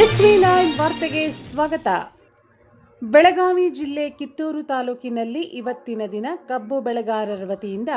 S V nine ವಾರ್ತೆಗೆ ಸ್ವಾಗತ. ಬೆಳಗಾವಿ ಜಿಲ್ಲೆ ಕಿತ್ತೂರು ತಾಲೂಕಿನಲ್ಲಿ ಇವತ್ತಿನ ದಿನ ಕಬ್ಬು ಬೆಳೆಗಾರರ ವತಿಯಿಂದ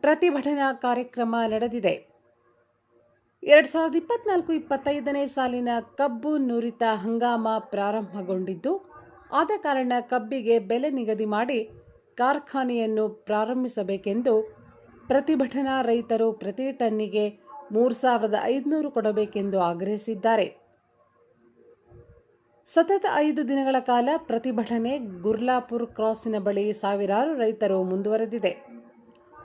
ಪ್ರತಿಭಟನಾ ಕಾರ್ಯಕ್ರಮ ನಡೆದಿದೆ. ಎರಡು ಸಾವಿರದ ಇಪ್ಪತ್ನಾಲ್ಕು ಇಪ್ಪತ್ತೈದನೇ ಸಾಲಿನ ಕಬ್ಬು ನುರಿತ ಹಂಗಾಮ ಪ್ರಾರಂಭಗೊಂಡಿದ್ದು, ಆದ ಕಾರಣ ಕಬ್ಬಿಗೆ ಬೆಲೆ ನಿಗದಿ ಮಾಡಿ ಕಾರ್ಖಾನೆಯನ್ನು ಪ್ರಾರಂಭಿಸಬೇಕೆಂದು ಪ್ರತಿಭಟನಾ ರೈತರು ಪ್ರತಿ ಟನ್ನಿಗೆ ಮೂರು ಸಾವಿರದ ಐದುನೂರು ಕೊಡಬೇಕೆಂದು ಆಗ್ರಹಿಸಿದ್ದಾರೆ. ಸತತ ಐದು ದಿನಗಳ ಕಾಲ ಪ್ರತಿಭಟನೆ ಗುರ್ಲಾಪುರ್ ಕ್ರಾಸಿನ ಬಳಿ ಸಾವಿರಾರು ರೈತರು ಮುಂದುವರೆದಿದೆ.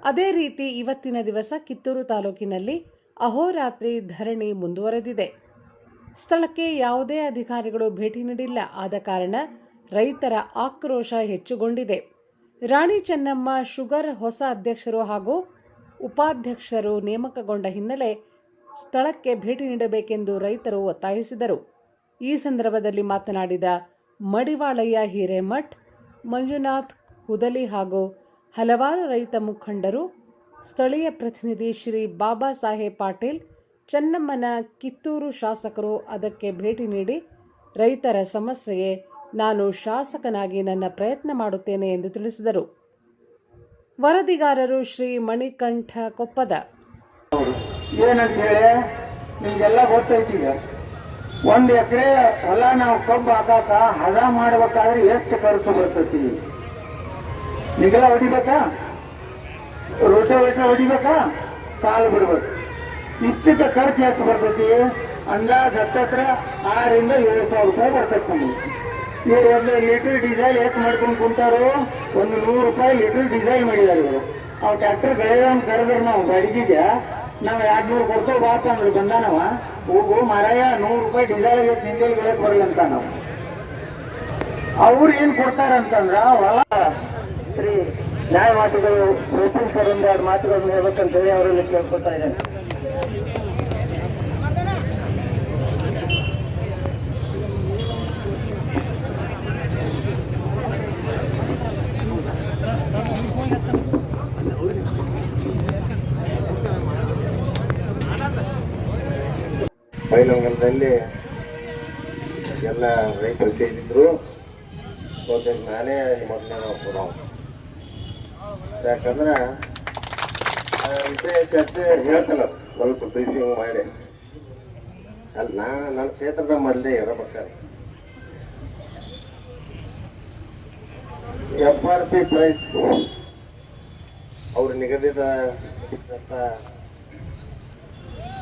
ಅದೇ ರೀತಿ ಇವತ್ತಿನ ದಿವಸ ಕಿತ್ತೂರು ತಾಲೂಕಿನಲ್ಲಿ ಅಹೋರಾತ್ರಿ ಧರಣಿ ಮುಂದುವರೆದಿದೆ. ಸ್ಥಳಕ್ಕೆ ಯಾವುದೇ ಅಧಿಕಾರಿಗಳು ಭೇಟಿ ನೀಡಿಲ್ಲ. ಆದ ಕಾರಣ ರೈತರ ಆಕ್ರೋಶ ಹೆಚ್ಚುಗೊಂಡಿದೆ. ರಾಣಿ ಚೆನ್ನಮ್ಮ, ಶುಗರ್ ಹೊಸ ಅಧ್ಯಕ್ಷರು ಹಾಗೂ ಉಪಾಧ್ಯಕ್ಷರು ನೇಮಕಗೊಂಡ ಹಿನ್ನೆಲೆ ಸ್ಥಳಕ್ಕೆ ಭೇಟಿ ನೀಡಬೇಕೆಂದು ರೈತರು ಒತ್ತಾಯಿಸಿದರು. ಈ ಸಂದರ್ಭದಲ್ಲಿ ಮಾತನಾಡಿದ ಮಡಿವಾಳಯ್ಯ ಹಿರೇಮಠ್, ಮಂಜುನಾಥ್ ಹುದಲಿ ಹಾಗೂ ಹಲವಾರು ರೈತ ಮುಖಂಡರು, ಸ್ಥಳೀಯ ಪ್ರತಿನಿಧಿ ಶ್ರೀ ಬಾಬಾ ಸಾಹೇಬ್ ಪಾಟೀಲ್, ಚೆನ್ನಮ್ಮನ ಕಿತ್ತೂರು ಶಾಸಕರು ಅದಕ್ಕೆ ಭೇಟಿ ನೀಡಿ, ರೈತರ ಸಮಸ್ಯೆಗೆ ನಾನು ಶಾಸಕನಾಗಿ ನನ್ನ ಪ್ರಯತ್ನ ಮಾಡುತ್ತೇನೆ ಎಂದು ತಿಳಿಸಿದರು. ವರದಿಗಾರರು ಶ್ರೀ ಮಣಿಕಂಠ ಕೊಪ್ಪದ ಏನಂತ ಹೇಳಿ, ನಿಮ್ಗೆಲ್ಲ ಗೊತ್ತೈತಿ ಒಂದ್ ಎಕರೆ ಹೊಲ ನಾವು ಕಬ್ಬು ಹಾಕಾಕ ಹದ ಮಾಡ್ಬೇಕಾದ್ರೆ ಎಷ್ಟು ಖರ್ಚು ಬರ್ತತಿ? ನಿಗಲ ಹೊಡಿಬೇಕಾ? ರೋಟೋವೇಟ ಹೊಡಿಬೇಕಾ? ಸಾಲು ಬಿಡ್ಬೇಕು. ಇಷ್ಟಕ್ಕೆ ಖರ್ಚು ಎಷ್ಟು ಬರ್ತೈತಿ? ಅಂದಾಜ್ ಹತ್ತತ್ರ ಆರಿಂದ ಏಳು ಸಾವಿರ ರೂಪಾಯಿ ಬರ್ತೈತೆ ನಮಗೆ. ಇವ್ರು ಒಂದು ಲೀಟರ್ ಡೀಸೆಲ್ ಎಷ್ಟು ಮಾಡ್ಕೊಂಡು ಕುಂತಾರೋ ಒಂದು ನೂರು ರೂಪಾಯಿ ಲೀಟರ್ ಡೀಸೆಲ್ ಮಾಡಿದಾರೆ ಇವರು. ಅವ್ರು ಟ್ಯಾಕ್ಟರ್ ಗೆಳೆಯನ್ ಕರೆದ್ರೆ ನಾವು ಬಾಡಿಗೆಗೆ ನಾವು ಎರಡು ನೂರು ಕೊಡ್ತೇವೆ ಬಾಪ ಅಂದ್ರೆ ಬಂದಾನವ ಹೋಗು, ಮಾರಾಯ, ನೂರು ರೂಪಾಯಿ ಡೀಸೆಲ್ ನಿಂದೆಲ್ ಬೆಳೆ ಕೊಡಲಿ ಅಂತ ನಾವು. ಅವ್ರು ಏನ್ ಕೊಡ್ತಾರಂತಂದ್ರ ಹೊಲ ಶ್ರೀ ನ್ಯಾಯ ಮಾತುಗಳು ಪ್ರೋಟೀನ್ ಸರ್ ಒಂದು ಎರಡು ಮಾತುಗಳನ್ನು ಹೇಳ್ಬೇಕಂತ ಹೇಳಿ ಅವರಲ್ಲಿ ಕೇಳ್ಕೊತಾ ಇದ್ದೇನೆ. ಬೈಲೊಂಗಲದಲ್ಲಿ ಎಲ್ಲ ರೈತರು ಸೇರಿದ್ರು. ಹೋದಾಗ ನಾನೇ ಮೊದಲನೇ ನಾವು ಯಾಕಂದ್ರೆ ವಿಷಯ ಚರ್ಚೆ ಹೇಳ್ತಲ್ಲ, ಸ್ವಲ್ಪ ಬ್ರೀಫಿಂಗ್ ಮಾಡಿ. ಅಲ್ಲಿ ನಾ ನನ್ನ ಕ್ಷೇತ್ರದ ಮೊದಲೇ ಇರಬೇಕಾದ್ರೆ ಎಫ್ ಆರ್ ಪಿ ಪ್ರೈಸ್ ಅವ್ರು ನಿಗದಿತ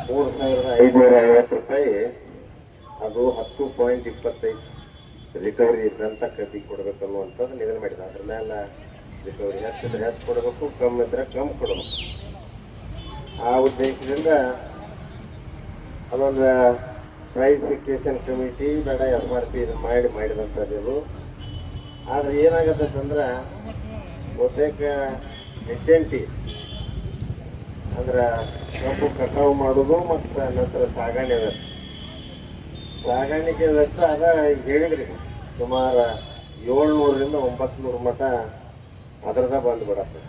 ಮೂರು ಸಾವಿರದ ಐದುನೂರ ಐವತ್ತು ರೂಪಾಯಿ. ಅದು ಹತ್ತು ಪಾಯಿಂಟ್ ಇಪ್ಪತ್ತೈದು ರಿಕವರಿ ಇದ್ದಂತ ಕಬ್ಬಿ ಕೊಡಬೇಕು ಅನ್ನುವಂಥದ್ದು ನಿಗದಿ ಮಾಡಿದ ಅದ್ರ ಮೇಲೆ ರಿಕವರಿ ಹೆಚ್ಚಿದ್ರೆ ಹೆಚ್ಚು ಕೊಡಬೇಕು? ಕಮ್ಮಿ ಇದ್ರೆ ಕಮ್ಮಿ ಕೊಡಬೇಕು. ಆ ಉದ್ದೇಶದಿಂದ ಅದೊಂದು ಪ್ರೈಸ್ ಫಿಕ್ಸೇಷನ್ ಕಮಿಟಿ ಬೇಡ ಎಸ್ ಆರ್ ಪಿ ಮಾಡಿ, ಮಾಡಿದಂಥದ್ದು ಇದು. ಆದ್ರೆ ಏನಾಗತ್ತಂದ್ರೆ, ಬಹುತೇಕ ಎಚ್ ಎನ್ ಟಿ ಅಂದ್ರೆ ಕಬ್ಬು ಕಟಾವು ಮಾಡೋದು ಮತ್ತು ನಂತರ ಸಾಗಣೆ ವೆಚ್ಚ ಸಾಗಾಣಿಕೆ ವೆಚ್ಚ ಅದ ಹೇಳಿದ್ರಿ. ಸುಮಾರು ಏಳ್ನೂರರಿಂದ ಒಂಬತ್ತು ನೂರು ಮಟ ಅದರದ ಬಂದ್ಬಿಡತ್ತೆ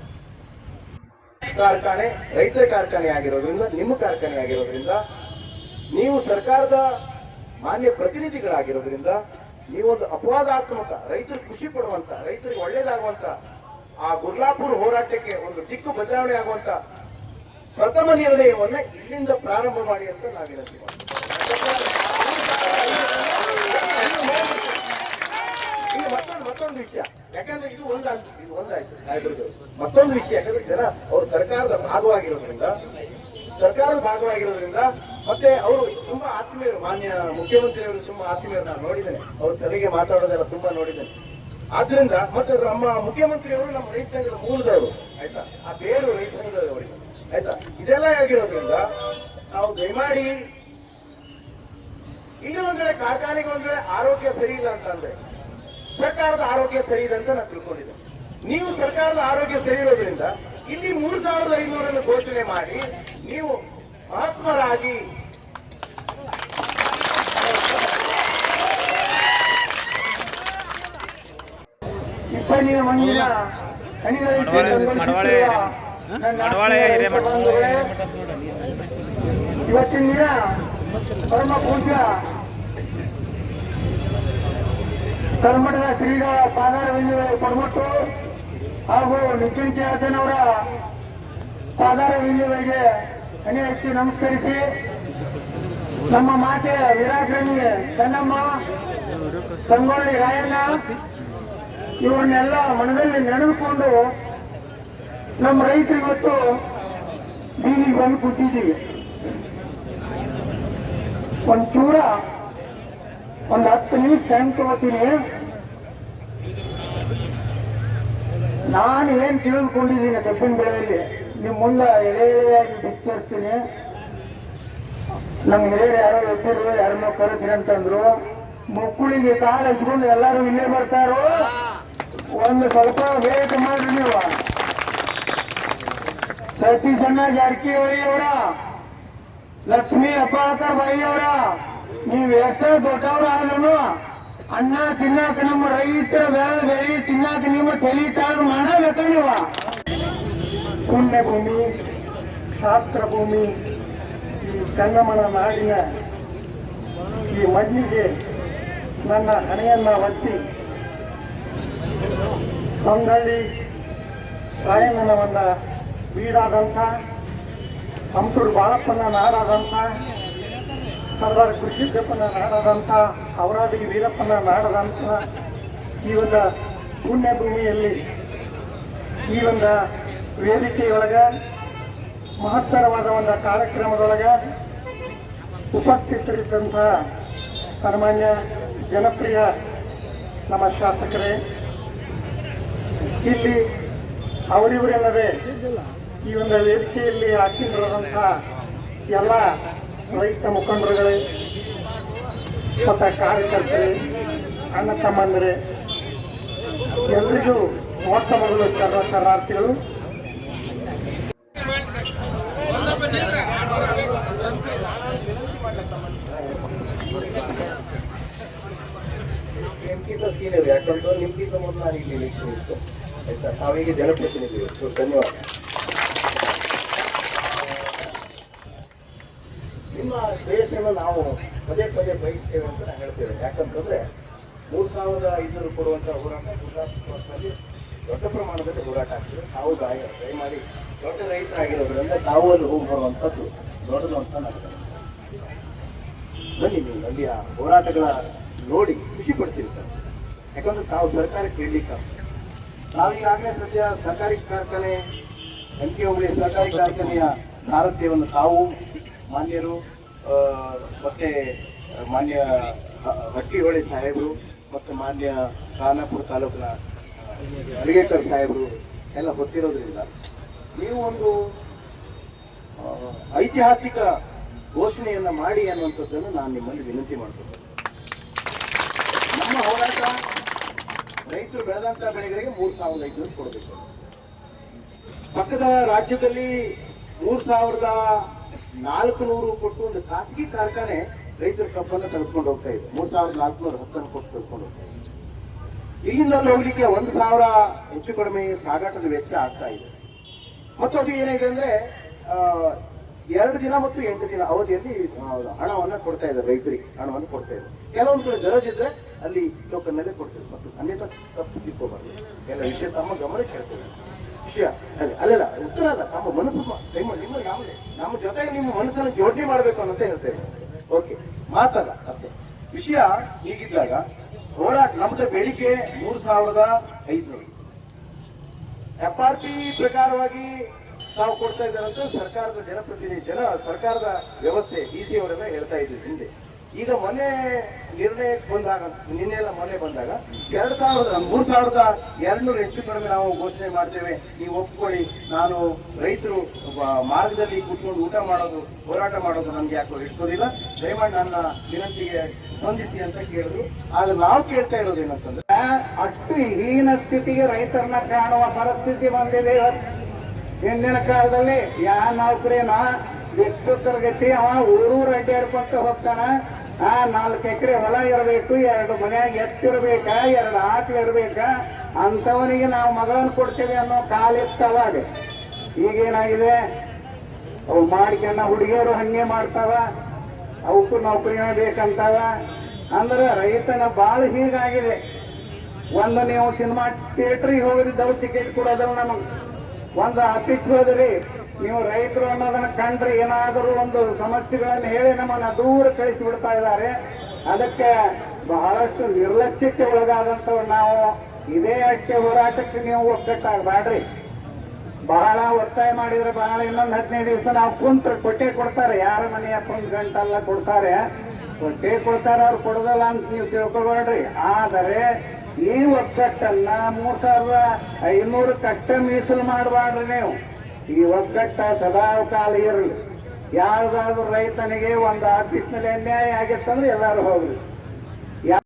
ಕಾರ್ಖಾನೆ ರೈತರ ಕಾರ್ಖಾನೆ ಆಗಿರೋದ್ರಿಂದ, ನಿಮ್ಮ ಕಾರ್ಖಾನೆ ಆಗಿರೋದ್ರಿಂದ, ನೀವು ಸರ್ಕಾರದ ಮಾನ್ಯ ಪ್ರತಿನಿಧಿಗಳಾಗಿರೋದ್ರಿಂದ, ನೀವೊಂದು ಅಪವಾದಾತ್ಮಕ ರೈತರು ಖುಷಿ ಪಡುವಂತ, ರೈತರಿಗೆ ಒಳ್ಳೇದಾಗುವಂತ, ಆ ಗುರ್ಲಾಪುರ್ ಹೋರಾಟಕ್ಕೆ ಒಂದು ದಿಕ್ಕು ಬದಲಾವಣೆ ಆಗುವಂತ ಪ್ರಥಮ ನಿರ್ಣಯವನ್ನ ಇಲ್ಲಿಂದ ಪ್ರಾರಂಭ ಮಾಡಿ ಅಂತ ಮಾಡ್ತೀವಿ. ಮತ್ತೊಂದು ಮತ್ತೊಂದು ವಿಷಯ. ಯಾಕಂದ್ರೆ ಇದು ಒಂದಾಯ್ತು ಇದು ಒಂದಾಯ್ತು. ಮತ್ತೊಂದು ವಿಷಯ ಯಾಕಂದ್ರೆ ಜನ ಅವರು ಸರ್ಕಾರದ ಭಾಗವಾಗಿರೋದ್ರಿಂದ ಸರ್ಕಾರದ ಭಾಗವಾಗಿರೋದ್ರಿಂದ ಮತ್ತೆ ಅವರು ತುಂಬಾ ಆತ್ಮೀಯರು ಮಾನ್ಯ ಮುಖ್ಯಮಂತ್ರಿಯವರು ತುಂಬಾ ಆತ್ಮೀಯರು ನಾನು ನೋಡಿದ್ದೇನೆ. ಅವ್ರ ಸರಿಗೆ ಮಾತಾಡೋದೆಲ್ಲ ತುಂಬಾ ನೋಡಿದ್ದೇನೆ. ಆದ್ರಿಂದ ಮತ್ತೆ ನಮ್ಮ ಮುಖ್ಯಮಂತ್ರಿಯವರು ನಮ್ಮ ರೈತ ಸಂಘದ ಮೂಲದವರು ಆಯ್ತಾ? ಆ ಬೇರು ರೈತ ಸಂಘದವರಿಗೆ. ಆಯ್ತಾ? ಇದೆಲ್ಲ ಆಗಿರೋದ್ರಿಂದ ನಾವು ದಯಮಾಡಿ ಇಲ್ಲಿ ಒಂದ್ ಕಡೆ ಕಾರ್ಖಾನೆಗೆ ಒಂದ್ ಕಡೆ ಆರೋಗ್ಯ ಸರಿ ಇಲ್ಲ ಅಂತ ಅಂದ್ರೆ ಸರ್ಕಾರದ ಆರೋಗ್ಯ ಸರಿ ಇದೆ ಅಂತ ನಾನು ತಿಳ್ಕೊಂಡಿದ್ದೆ. ನೀವು ಸರ್ಕಾರದ ಆರೋಗ್ಯ ಸರಿ ಇರೋದ್ರಿಂದ ಇಲ್ಲಿ ಮೂರು ಸಾವಿರದ ಐನೂರನ್ನು ಘೋಷಣೆ ಮಾಡಿ ನೀವು ಮಹಾತ್ಮರಾಗಿ ಇಪ್ಪನಿಯ ಮಂದಿರ ಮಡವಾಳೆ ಮಡವಾಳೆ ಹಿರೇಮಠ ಇವತ್ತಿನ ದಿನ ಪರಮ ಪೂಜ್ಯ ಕರ್ಮಠದ ಶ್ರೀಗಳ ಪಾದಾರ ವಿಂದಿಗೆ ಕೊಡ್ಬಿಟ್ಟು ಹಾಗೂ ನಿತಿನ್ ಅವರ ಪಾದಾರ ವಿಂದಿಗಳಿಗೆ ಹಣೆ ಹಚ್ಚಿ ನಮಸ್ಕರಿಸಿ ನಮ್ಮ ಮಾತೆ ವೀರಾಗ್ರಣಿ ಚೆನ್ನಮ್ಮ, ಸಂಗೊಳ್ಳಿ ರಾಯಣ್ಣ, ಇವನ್ನೆಲ್ಲ ಮನದಲ್ಲಿ ನೆನೆದುಕೊಂಡು ನಮ್ಮ ರೈತರು ಇವತ್ತು ಬೀದಿಗೆ ಬಂದು ಕೂತಿದ್ದೀವಿ ಚೂರ ಒಂದು ಹತ್ತು ನಿಮಿಷ ಟೈಮ್ ತಗೋತೀನಿ. ನಾನು ಏನು ತಿಳಿದುಕೊಂಡಿದ್ದೀನಿ ಕಬ್ಬಿನ ಬೆಳೆಯಲ್ಲಿ ನಿಮ್ಮ ಮುಂದೆ ಎಳೆ ಎಳೆಯಾಗಿ ಬಿಚ್ಚಿರ್ತೀನಿ ನಮ್ಮ ಹಿರಿಯರು ಯಾರೋ ಎತ್ತಿರು ಯಾರನ್ನೋ ಕರೆಸ್ರಿ ಅಂತಂದ್ರು ಮಕ್ಕಳಿಗೆ ಕಾಲು ಹಚ್ಕೊಂಡು ಎಲ್ಲರೂ ಇಲ್ಲೇ ಬರ್ತಾರೋ ಒಂದು ಸ್ವಲ್ಪ ವೇಟ್ ಮಾಡ್ರಿ ನೀವು. ಸತೀಶ್ ಅಣ್ಣ ಜಾರಕಿಹೊಳಿ ಅವರ ಲಕ್ಷ್ಮೀ ಅಪ್ಪಾಕರ್ ಬಾಯಿ ಅವರ ನೀವು ಎಷ್ಟೇ ದೊಡ್ಡವ್ರ ಆದ್ರೂ ಅನ್ನ ತಿನ್ನಾಕ ನಮ್ಮ ರೈತರ ಬೆಳೆ ಬೆಳಿ, ತಿನ್ನಾಕ ನಿಮ್ಮ ತಲೆ ತಾಳು ಮಾಡಬೇಕ ನೀವ ಪುಣ್ಯ ಭೂಮಿ ಶಾಸ್ತ್ರ ಭೂಮಿ ಈ ಸಂಗಮನ ನಾಡಿನ ಈ ಮಣ್ಣಿಗೆ ನನ್ನ ಹಣೆಯನ್ನ ಒತ್ತಿ ತಾಯಿ ರಾಯಣ್ಣನವನ್ನ ಬೀಡಾದಂಥ ಹಂಸೂರು ಬಾಳಪ್ಪನ ನಾಡಾದಂಥ, ಸರ್ದಾರ್ ಕೃಷಿಕಪ್ಪನ ನಾಡಾದಂಥ ಅವರಾದಿಗೆ ವೀರಪ್ಪನ ನಾಡದಂಥ ಈ ಒಂದು ಪುಣ್ಯ ಭೂಮಿಯಲ್ಲಿ ಈ ಒಂದು ವೇದಿಕೆಯೊಳಗೆ, ಮಹತ್ತರವಾದ ಒಂದು ಕಾರ್ಯಕ್ರಮದೊಳಗ ಉಪಸ್ಥಿತರಿದ್ದಂಥ ಸನ್ಮಾನ್ಯ, ಜನಪ್ರಿಯ ನಮ್ಮ ಶಾಸಕರೇ. ಇಲ್ಲಿ ಅವರಿವರೆಲ್ಲವೇ ಈ ಒಂದು ವೇದಿಕೆಯಲ್ಲಿ ಆಸೀನರಾದಂಥ ಎಲ್ಲ ರೈತ ಮುಖಂಡರುಗಳೇ, ಮತ್ತು ಕಾರ್ಯಕರ್ತರೇ, ಅಣ್ಣ ತಮ್ಮಂದರೇ, ಎಲ್ರಿಗೂ ಮೊಟ್ಟ ಮೊದಲು ಸರ್ವ ಶರಣಾರ್ಥಿಗಳು. ಯಾಕಂದ್ರೆ ನಿಮ್ಗಿಂತ ಮೊದಲು ನಾನು ಇಲ್ಲಿ ನಿಂತು ಆಯ್ತಾ ಸೊ, ಧನ್ಯವಾದ. ನಿಮ್ಮ ದೇಶವನ್ನು ನಾವು ಪದೇ ಪದೇ ಬಯಸ್ತೇವೆ ಅಂತ ನಾನು ಹೇಳ್ತೇವೆ ಯಾಕಂತಂದ್ರೆ ಮೂರು ಸಾವಿರದ ಐನೂರು ಕೊಡುವಂಥ ಹೋರಾಟ ಗುಜರಾತ್ನಲ್ಲಿ ದೊಡ್ಡ ಪ್ರಮಾಣದಲ್ಲಿ ಹೋರಾಟ ಆಗ್ತದೆ. ತಾವು ಗಾಯ ದಯಮಾಡಿ ದೊಡ್ಡ ರೈತರಾಗಿರೋದ್ರಿಂದ ತಾವು ಅಲ್ಲಿ ಹೋಗಿ ಬರುವಂಥದ್ದು ದೊಡ್ಡದು ಅಂತ ನಾನು. ಬನ್ನಿ ನೀವು ಅಲ್ಲಿ ಆ ಹೋರಾಟಗಳ ನೋಡಿ ಖುಷಿ ಪಡ್ತಿರ್ತಾರೆ. ಯಾಕಂದ್ರೆ ತಾವು ಸರ್ಕಾರಕ್ಕೆ ಹೇಳಲಿಕ್ಕೆ ನಾವೀಗಾಗಲೇ ಸದ್ಯ ಸರ್ಕಾರಿ ಕಾರ್ಖಾನೆ ಎಂ ಕೆ ಹೋಬಳಿ ಸಹಕಾರಿ ಕಾರ್ಖಾನೆಯ ಸಾರಥ್ಯವನ್ನು ತಾವು ಮಾನ್ಯರು ಮತ್ತೆ ಮಾನ್ಯ ಹಟ್ಟಿಹೊಳೆ ಸಾಹೇಬರು ಮತ್ತು ಮಾನ್ಯ ಖಾನಾಪುರ ತಾಲೂಕಿನ ಅಲಿಗೇಕರ್ ಸಾಹೇಬರು ಎಲ್ಲ ಗೊತ್ತಿರೋದ್ರಿಂದ ನೀವು ಒಂದು ಐತಿಹಾಸಿಕ ಘೋಷಣೆಯನ್ನು ಮಾಡಿ ಅನ್ನುವಂಥದ್ದನ್ನು ನಾನು ನಿಮ್ಮಲ್ಲಿ ವಿನಂತಿ ಮಾಡ್ತೇನೆ. ನಮ್ಮ ಹೋರಾಟ ರೈತರು ಬೆಳೆದಂಥ ಬೆಳೆಗಳಿಗೆ ಮೂರು ಸಾವಿರದ ಐದುನೂರು ಕೊಡಬೇಕು. ಪಕ್ಕದ ರಾಜ್ಯದಲ್ಲಿ ಮೂರ್ ಸಾವಿರದ ನಾಲ್ಕು ನೂರು ಕೊಟ್ಟು ಒಂದು ಖಾಸಗಿ ಕಾರ್ಖಾನೆ ರೈತರ ಕಬ್ಬನ್ನು ತೆಗೆದುಕೊಂಡು ಹೋಗ್ತಾ ಇದೆ. ಮೂರ್ ಸಾವಿರದ ನಾಲ್ಕುನೂರ ಹತ್ತನ್ನು ಕೊಟ್ಟು ತೆಗೆದುಕೊಂಡು ಹೋಗ್ತಾ ಇದೆ. ಇಲ್ಲಿಂದ ಹೋಗ್ಲಿಕ್ಕೆ ಒಂದು ಸಾವಿರ ಹೆಚ್ಚು ಕಡಿಮೆ ಸಾಗಾಟದ ವೆಚ್ಚ ಆಗ್ತಾ ಇದೆ. ಮತ್ತು ಅದು ಏನಾಗಿದೆ ಅಂದ್ರೆ ಎರಡು ದಿನ ಮತ್ತು ಎಂಟು ದಿನ ಅವಧಿಯಲ್ಲಿ ಹಣವನ್ನು ಕೊಡ್ತಾ ಇದ್ದಾರೆ ರೈತರಿಗೆ, ಹಣವನ್ನು ಕೊಡ್ತಾ ಇದ್ದಾರೆ. ಕೆಲವೊಂದು ಕಡೆ ಗರಜ್ ಇದ್ರೆ ಅಲ್ಲಿ ಟೋಕನ್ ಮೇಲೆ ಕೊಡ್ತಾರೆ. ಮತ್ತು ಅನ್ಯಥ ತಪ್ಪು ಸಿಕ್ಕೋಬಾರ್ದು ಎಲ್ಲ ವಿಷಯ ತಮ್ಮ ಗಮನಕ್ಕೆ ಹೇಳ್ತೇವೆ ವಿಷಯ. ಅಲ್ಲ ಅಲ್ಲಲ್ಲ ಉತ್ತರ ಅಲ್ಲ, ನಮ್ಮ ಮನಸ್ಸು ನಿಮ್ಮ ನಿಮ್ಮ ನಮ್ಮ ಜೊತೆಗೆ ನಿಮ್ಮ ಮನಸ್ಸನ್ನು ಜೋಡಣೆ ಮಾಡಬೇಕು ಅಂತ ಹೇಳ್ತೇವೆ ಓಕೆ ಮಾತಲ್ಲ, ಅಷ್ಟೇ. ವಿಷಯ ಹೀಗಿದ್ದಾಗ, ಹೋರಾಟ, ನಮ್ದು ಬೆಳಿಗ್ಗೆ ಮೂರು ಸಾವಿರದ ಐದುನೂರು. ಎಫ್ ಆರ್ ಪಿ ಪ್ರಕಾರವಾಗಿ ತಾವು ಕೊಡ್ತಾ ಇದ್ದಾರೆ ಸರ್ಕಾರದ ಜನಪ್ರತಿನಿಧಿ, ಜನ ಸರ್ಕಾರದ ವ್ಯವಸ್ಥೆ ಡಿ ಸಿ ಅವರೆಲ್ಲ ಹೇಳ್ತಾ ಇದ್ರು ಹಿಂದೆ. ಈಗ ಮೊನ್ನೆ ನಿರ್ಣಯಕ್ಕೆ ಬಂದಾಗ ನಿನ್ನೆ ಎಲ್ಲ ಮೊನ್ನೆ ಬಂದಾಗ ಎರಡು ಸಾವಿರದ ಮೂರು ಸಾವಿರದ ಎರಡ್ನೂರು ಹೆಚ್ಚು ಕಡಿಮೆ ನಾವು ಘೋಷಣೆ ಮಾಡ್ತೇವೆ. ನೀವು ಒಪ್ಕೊಳ್ಳಿ, ನಾನು ರೈತರು ಮಾರ್ಗದಲ್ಲಿ ಕೂತ್ಕೊಂಡು ಊಟ ಮಾಡೋದು, ಹೋರಾಟ ಮಾಡೋದು ನಮ್ಗೆ ಯಾಕೋ ಇಟ್ಕೋದಿಲ್ಲ ದಯಮಾಡಿ ನನ್ನ ವಿನಂತಿಗೆ ಸ್ಪಂದಿಸಿ ಅಂತ ಕೇಳಿದ್ರು. ಆದ್ರೆ ನಾವು ಕೇಳ್ತಾ ಇರೋದು ಏನಂತಂದ್ರೆ ಅಷ್ಟು ಹೀನ ಸ್ಥಿತಿಗೆ ರೈತರನ್ನ ಕಾಣುವ ಪರಿಸ್ಥಿತಿ ಬಂದಿದೆ ಹಿಂದಿನ ಕಾಲದಲ್ಲಿ ಯಾ ನೌಕರಿನ ತರಗತಿ ಅವ ಊರೂರು ಅಡ್ಡಾಡ್ಕೊಂತ ಹೋಗ್ತಾನ. ಆ ನಾಲ್ಕು ಎಕರೆ ಹೊಲ ಇರಬೇಕು, ಎರಡು ಮನೆಯಾಗ ಎತ್ತಿರ್ಬೇಕಾ ಎರಡು ಆಕಳು ಇರಬೇಕಾ ಅಂತವನಿಗೆ ನಾವು ಮಗಳನ್ನು ಕೊಡ್ತೇವೆ ಅನ್ನೋ ಕಾಲ ಅವಾಗ. ಈಗೇನಾಗಿದೆ? ಅವು ಮಾಡ್ಕೊಂಡ ಹುಡುಗಿಯರು ಹಂಗೆ ಮಾಡ್ತಾವ, ಅವಕ್ಕೂ ನೌಕರಿನ ಬೇಕಂತಾವ. ಅಂದ್ರೆ ರೈತನ ಬಾಳ ಹೀಗಾಗಿದೆ. ಒಂದು ನೀವು ಸಿನಿಮಾ ಥಿಯೇಟ್ರಿಗೆ ಹೋಗಿದ್ದವು ಟಿಕೆಟ್ ಕೊಡೋದಲ್ಲ ನಮಗೆ. ಒಂದು ಆಫೀಸ್ ಹೋದ್ರಿ ನೀವು ರೈತರು ಅನ್ನೋದನ್ನ ಕಂಡ್ರೆ ಏನಾದರೂ ಒಂದು ಸಮಸ್ಯೆಗಳನ್ನು ಹೇಳಿ ನಮ್ಮನ್ನ ದೂರ ಕಳಿಸಿ ಬಿಡ್ತಾ ಇದ್ದಾರೆ. ಅದಕ್ಕೆ ಬಹಳಷ್ಟು ನಿರ್ಲಕ್ಷ್ಯಕ್ಕೆ ಒಳಗಾದಂಥವ್ರು ನಾವು. ಇದೇ ಅಷ್ಟೇ ಹೋರಾಟಕ್ಕೆ ನೀವು ಒಕ್ಕಟ್ಟಾಗಬೇಡ್ರಿ ಬಹಳ ಒತ್ತಾಯ ಮಾಡಿದ್ರೆ ಬಹಳ ಇನ್ನೊಂದು ಹದಿನೈದು ದಿವಸ ನಾವು ಕುಂತ್ರ ಕೊಟ್ಟೆ ಕೊಡ್ತಾರೆ. ಯಾರ ಮನೆಯ ಕುಂತ್ ಗಂಟೆಲ್ಲ ಕೊಡ್ತಾರೆ. ಕೊಟ್ಟೆ ಕೊಡ್ತಾರೆ, ಅವ್ರು ಕೊಡೋದಲ್ಲ ಅಂತ ನೀವು ತಿಳ್ಕೊಬೇಡ್ರಿ. ಆದರೆ ಈ ಒಕ್ಕಟ್ಟನ್ನ ಮೂರ್ ಸಾವಿರದ ಐನೂರು ಕಟ್ಟೆ ಮೀಸಲು ಮಾಡಬಾರ್ದ್ರಿ ನೀವು. ಈ ಒಗ್ಗಟ್ಟ ಸದಾ ಕಾಲ ಇರಲಿ ಯಾವುದಾದ್ರೂ ರೈತನಿಗೆ ಒಂದು ಆಫೀಸ್ನಲ್ಲಿ ಅನ್ಯಾಯ ಆಗಿತ್ತಂದ್ರೆ ಎಲ್ಲರೂ ಹೋಗ್ಲಿ.